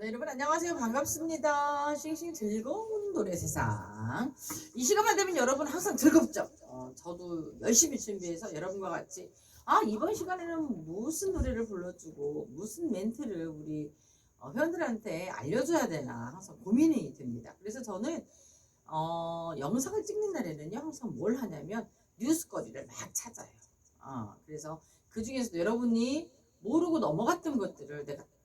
네, 여러분 안녕하세요. 반갑습니다. 싱싱 즐거운 노래 세상. 이 시간만 되면 여러분 항상 즐겁죠? 어, 저도 열심히 준비해서 여러분과 같이 아 이번 시간에는 무슨 노래를 불러주고 무슨 멘트를 우리 어, 회원들한테 알려줘야 되나 항상 고민이 됩니다. 그래서 저는 어, 영상을 찍는 날에는요 항상 뭘 하냐면 뉴스거리를 막 찾아요. 어, 그래서 그 중에서도 여러분이 모르고 넘어갔던 것들을 내가 딱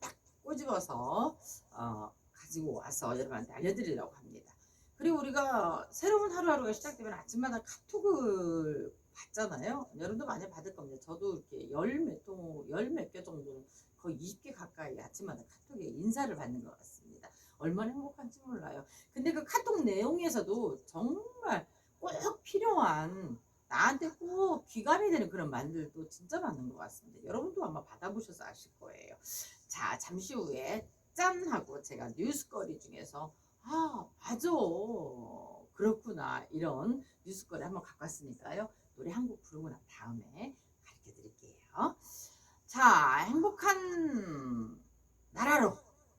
꼬집어서 어, 가지고 와서 여러분한테 알려드리려고 합니다. 그리고 우리가 새로운 하루하루가 시작되면 아침마다 카톡을 받잖아요. 여러분도 많이 받을 겁니다. 저도 이렇게 열 몇 통, 열 몇 개 정도, 거의 20개 가까이 아침마다 카톡에 인사를 받는 것 같습니다. 얼마나 행복한지 몰라요. 근데 그 카톡 내용에서도 정말 꼭 필요한 나한테 꼭 귀감이 되는 그런 말들도 진짜 많은 것 같습니다. 여러분도 아마 받아보셔서 아실 거예요. 자, 잠시 후에 짠 하고 제가 뉴스거리 중에서 아, 맞아. 그렇구나. 이런 뉴스거리 한번 갖고 왔으니까요. 노래 한 곡 부르고 난 다음에 가르쳐 드릴게요. 자, 행복한 나라로,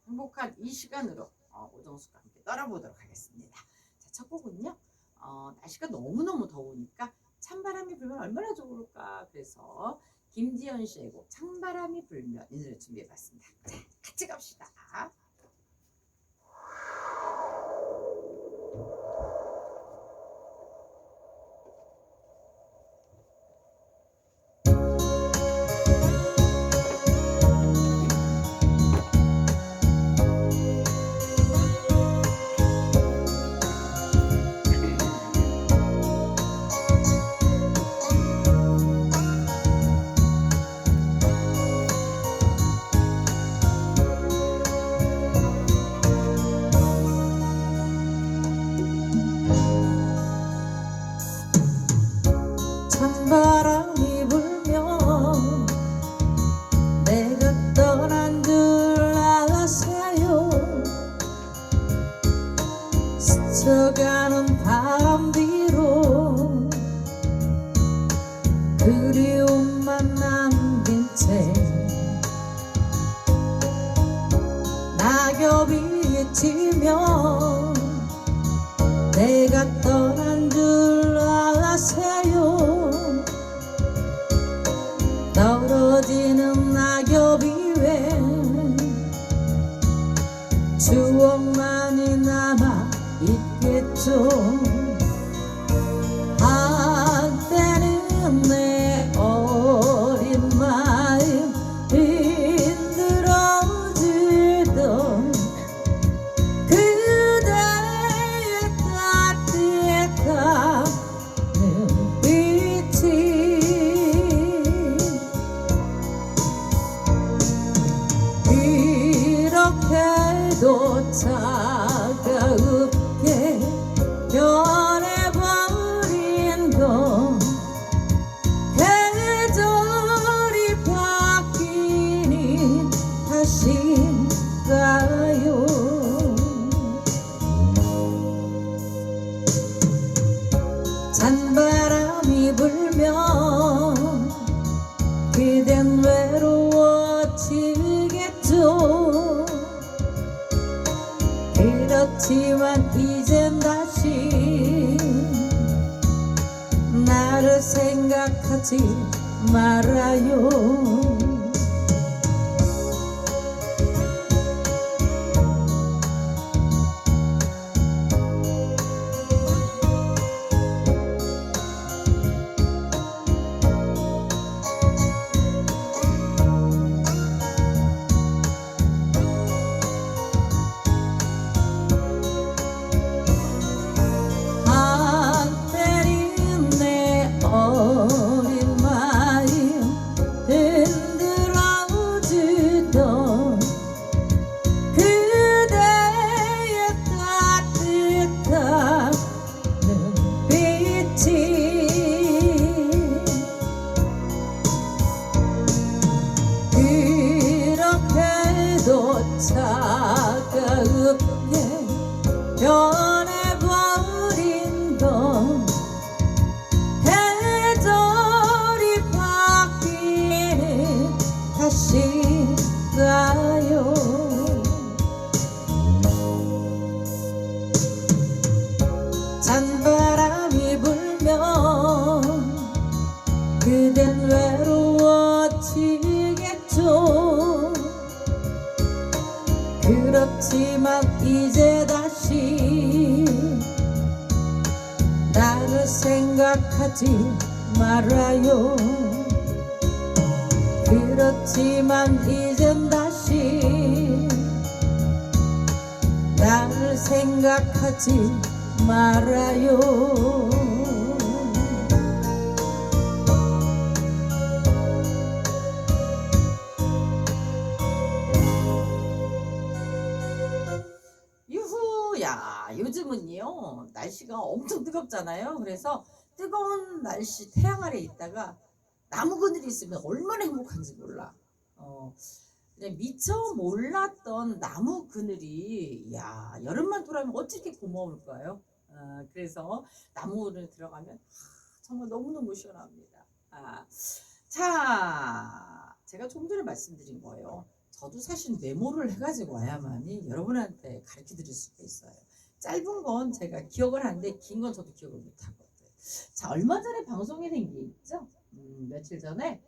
행복한 이 시간으로 어, 오정수가 함께 떠나보도록 하겠습니다. 자, 첫 곡은요. 어, 날씨가 너무너무 더우니까 찬바람이 불면 얼마나 좋을까. 그래서 김지연 씨의 곡 찬바람이 불면 이 노래 준비해봤습니다. 자, 같이 갑시다. 있 You're 말아 생각하지 말아요. 그렇지만 이젠 다시 나를 생각하지 말아요. 요즘은요, 날씨가 엄청 뜨겁잖아요. 그래서 뜨거운 날씨 태양 아래 있다가 나무 그늘이 있으면 얼마나 행복한지 몰라. 어, 미처 몰랐던 나무 그늘이, 야, 여름만 돌아오면 어떻게 고마울까요? 아, 그래서 나무 그늘 들어가면 아, 정말 너무너무 시원합니다. 아, 자, 제가 좀 전에 말씀드린 거예요. 저도 사실 메모를 해가지고 와야만이 여러분한테 가르쳐 드릴 수가 있어요. 짧은 건 제가 기억을 하는데 긴 건 저도 기억을 못 하거든요. 자, 얼마 전에 방송에 된게 있죠? 음, 며칠 전에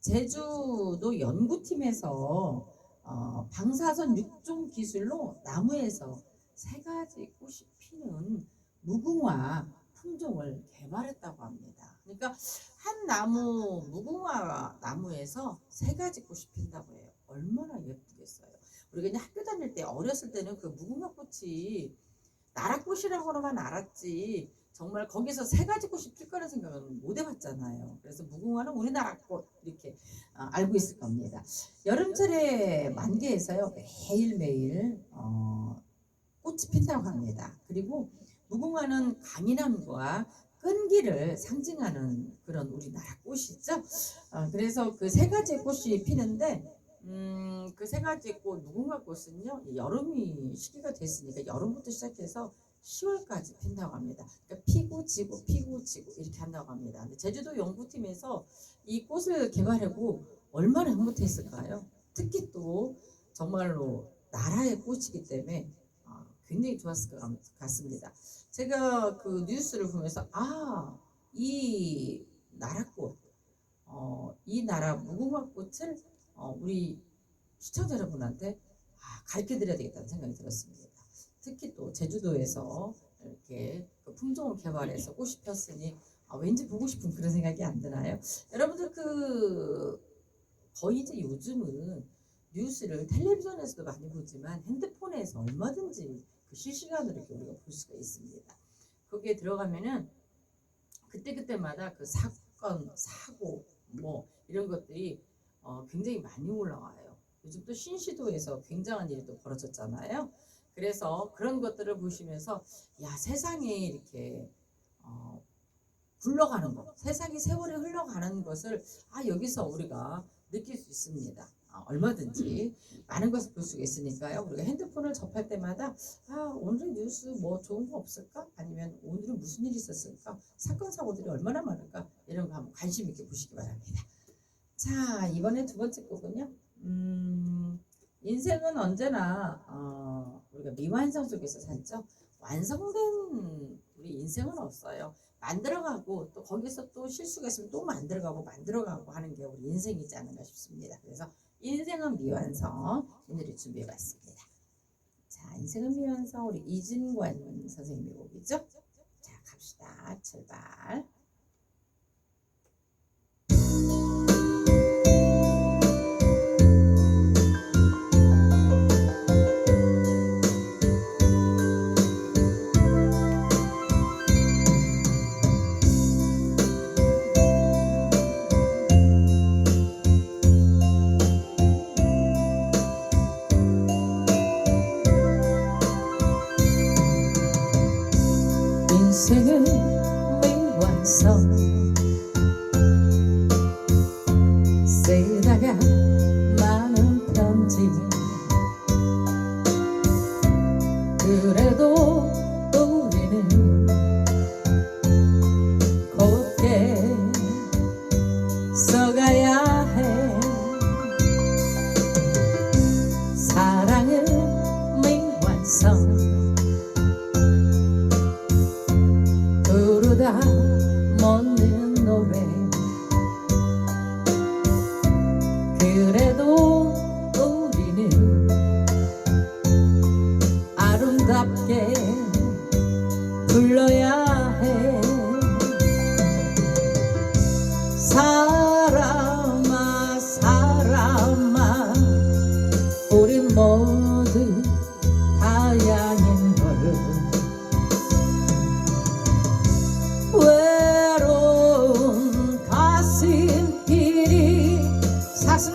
제주도 연구팀에서 어, 방사선 육종 기술로 나무에서 세 가지 꽃이 피는 무궁화 품종을 개발했다고 합니다. 그러니까 한 나무 무궁화 나무에서 세 가지 꽃이 핀다고 해요. 얼마나 예쁘겠어요. 우리가 그냥 학교 다닐 때 어렸을 때는 그 무궁화 꽃이 나라꽃이라고만 알았지 정말 거기서 세 가지 꽃이 필 거라는 생각은 못 해봤잖아요. 그래서 무궁화는 우리나라 꽃 이렇게 어, 알고 있을 겁니다. 여름철에 만개에서요 매일 매일 어, 꽃이 핀다고 합니다. 그리고 무궁화는 강인함과 끈기를 상징하는 그런 우리나라 꽃이죠. 어, 그래서 그 세 가지 꽃이 피는데 음, 그 세 가지 꽃 무궁화 꽃은요 여름이 시기가 됐으니까 여름부터 시작해서 10월까지 핀다고 합니다. 그러니까 피고 지고 피고 지고 이렇게 한다고 합니다. 근데 제주도 연구팀에서 이 꽃을 개발하고 얼마나 흐뭇했을까요? 특히 또 정말로 나라의 꽃이기 때문에 어, 굉장히 좋았을 것 같- 같습니다. 제가 그 뉴스를 보면서 아, 이 나라 꽃, 어, 이 나라 무궁화 꽃을 어, 우리 시청자 여러분한테 아, 가르쳐 드려야 되겠다는 생각이 들었습니다. 특히 또 제주도에서 이렇게 그 품종을 개발해서 꽃이 폈으니 아, 왠지 보고 싶은 그런 생각이 안 드나요? 여러분들 그 거의 이제 요즘은 뉴스를 텔레비전에서도 많이 보지만 핸드폰에서 얼마든지 그 실시간으로 이렇게 우리가 볼 수가 있습니다. 거기에 들어가면은 그때그때마다 그 사건, 사고 뭐 이런 것들이 어, 굉장히 많이 올라와요. 요즘 또 신시도에서 굉장한 일이 또 벌어졌잖아요. 그래서 그런 것들을 보시면서 야 세상에 이렇게 어, 굴러가는 것, 세상이 세월이 흘러가는 것을 아 여기서 우리가 느낄 수 있습니다. 아, 얼마든지 많은 것을 볼 수가 있으니까요. 우리가 핸드폰을 접할 때마다 아 오늘의 뉴스 뭐 좋은 거 없을까? 아니면 오늘은 무슨 일이 있었을까? 사건 사고들이 얼마나 많을까? 이런 거 한번 관심 있게 보시기 바랍니다. 자 이번에 두 번째 곡은요. 음, 인생은 언제나 어, 우리가 미완성 속에서 살죠. 완성된 우리 인생은 없어요. 만들어가고 또 거기서 또 실수가 있으면 또 만들어가고 만들어가고 하는 게 우리 인생이지 않은가 싶습니다. 그래서 인생은 미완성 오늘을 준비해봤습니다. 자, 인생은 미완성 우리 이진관 선생님의 곡이죠. 자, 갑시다. 출발.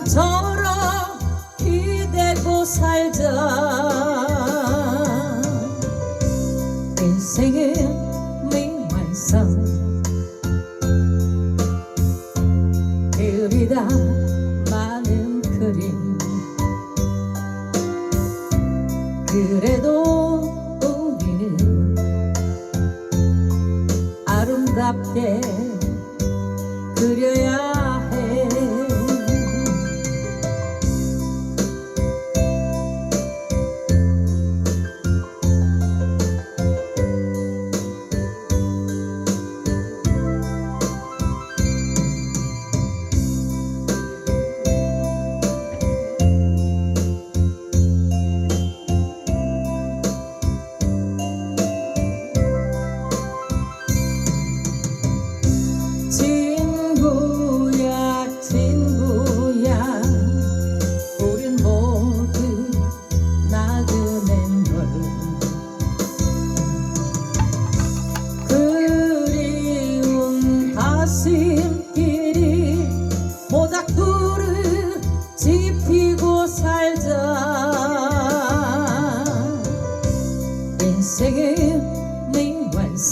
사슴처럼 기대고 살자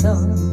미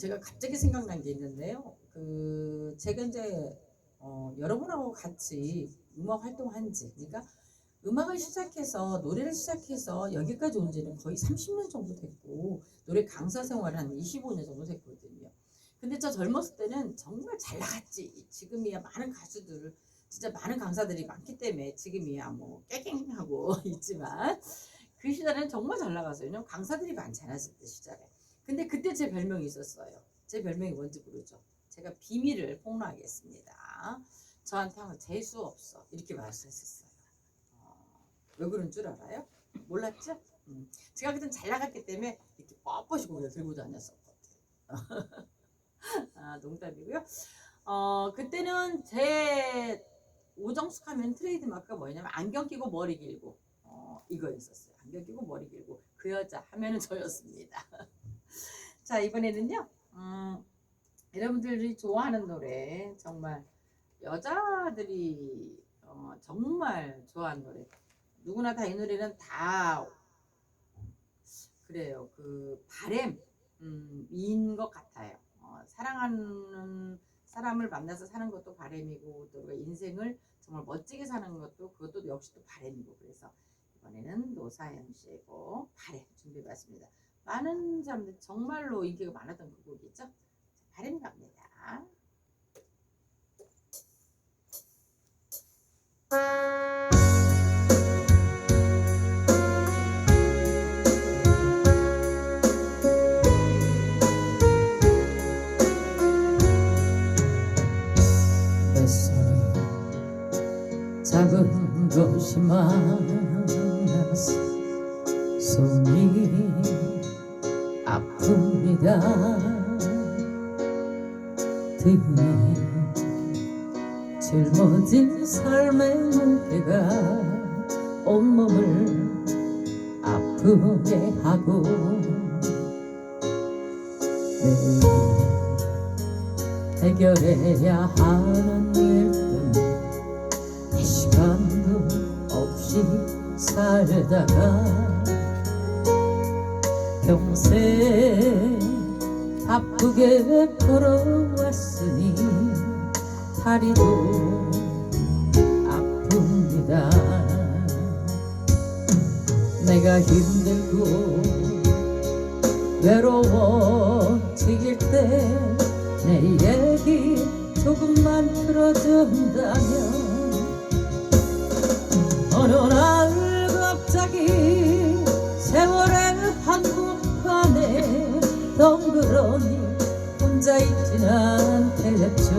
제가 갑자기 생각난 게 있는데요. 그, 제가 이제, 어, 여러분하고 같이 음악 활동한 지, 그러니까 음악을 시작해서, 노래를 시작해서 여기까지 온 지는 거의 30년 정도 됐고, 노래 강사 생활 한 25년 정도 됐거든요. 근데 저 젊었을 때는 정말 잘 나갔지. 지금이야 많은 가수들, 진짜 많은 강사들이 많기 때문에 지금이야 뭐 깨갱하고 있지만, 그 시절에는 정말 잘 나갔어요. 왜냐면 강사들이 많잖아요. 그때 시절에. 근데 그때 제 별명이 있었어요. 제 별명이 뭔지 모르죠. 제가 비밀을 폭로하겠습니다. 저한테 재수 없어. 이렇게 말씀했었어요. 어, 왜 그런 줄 알아요? 몰랐죠? 음. 제가 그땐 잘 나갔기 때문에 이렇게 뻣뻣이 고개를 들고 다녔었거든요. 아, 농담이고요. 어, 그때는 제 오정숙 하면 트레이드 마크가 뭐냐면 안경 끼고 머리 길고 어, 이거였었어요. 안경 끼고 머리 길고 그 여자 하면은 저였습니다. 자 이번에는요. 음, 여러분들이 좋아하는 노래 정말 여자들이 어, 정말 좋아하는 노래 누구나 다 이 노래는 다 그래요. 그 바램 음, 인것 같아요. 어, 사랑하는 사람을 만나서 사는 것도 바램이고 또 인생을 정말 멋지게 사는 것도 그것도 역시 또 바램이고 그래서 이번에는 노사연 씨의 곡 바램 준비해봤습니다. 많은 사람들 정말로 인기가 많았던 그 곡이죠. 바램 갑니다. 잡은 곳이 많아서 손이 아픕니다 등에 짊어진 삶의 무게가 온몸을 아프게 하고 매일 해결해야 하는 일들 내 시간도 없이 살다가 평생 바쁘게 걸어왔으니 다리도 아픕니다. 내가 힘들고 외로워지길 때 내 얘기 조금만 들어준다면 어느 날 덩그러니 혼자 있진 않겠죠.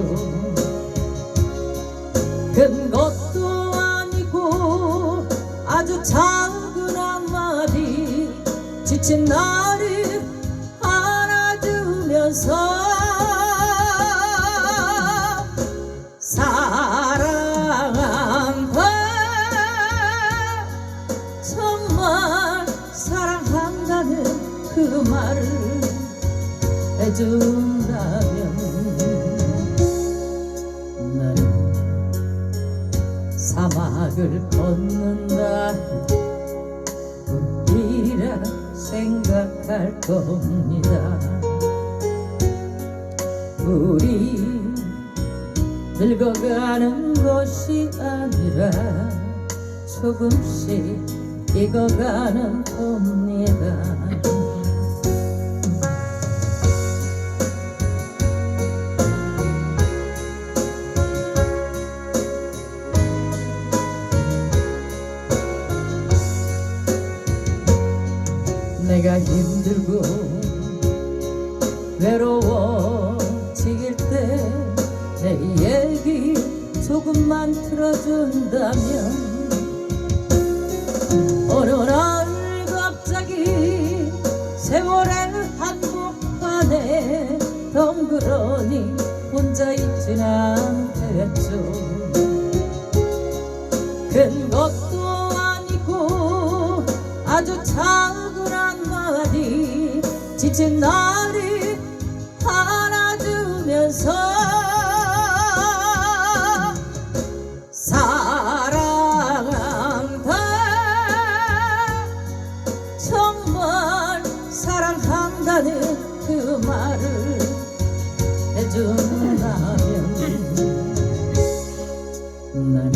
큰 것도 아니고 아주 작은 한마디 지친 나를 안아주면서 해준다면 나는 사막을 걷는다. 이라 생각할 겁니다. 우리 늙어가는 것이 아니라 조금씩 익어가는 겁니다 내가 힘들고 외로워지길 때내 얘기 조금만 들어준다면 어느 날 갑자기 세월의 한복판에 덩그러니 혼자 있진 않겠죠 지친 나를 안아주면서 사랑한다 정말 사랑한다는 그 말을 해준다면 나는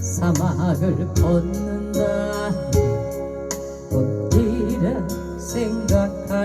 사막을 걷는다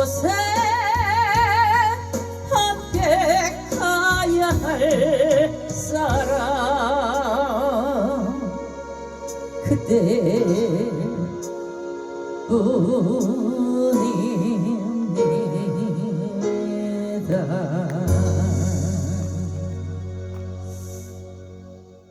곳에 함께 가야 할 사람 그대 뿐입니다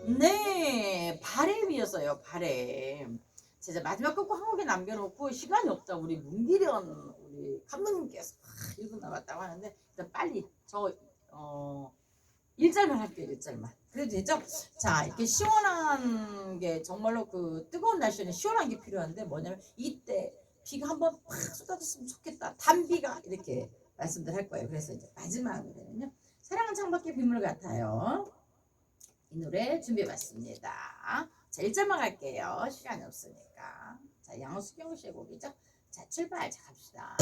네, 바램이었어요. 바램. 제가 마지막 끝곡 한 곡에 남겨놓고 시간이 없다. 우리 문기련 우리 감독님께서 아, 읽고 나갔다고 하는데 일단 빨리 저 어, 일절만 할게요. 일절만. 그래도 되죠? 자, 이렇게 시원한 게 정말로 그 뜨거운 날씨에는 시원한 게 필요한데 뭐냐면 이때 비가 한번 팍 쏟아졌으면 좋겠다. 단비가 이렇게 말씀들 할 거예요. 그래서 이제 마지막으로는요. 사랑은 창밖의 빗물 같아요. 이 노래 준비해봤습니다. 자, 1절만 갈게요. 시간이 없으니까. 자, 양수경 씨의 곡이죠. 자, 출발. 자, 갑시다.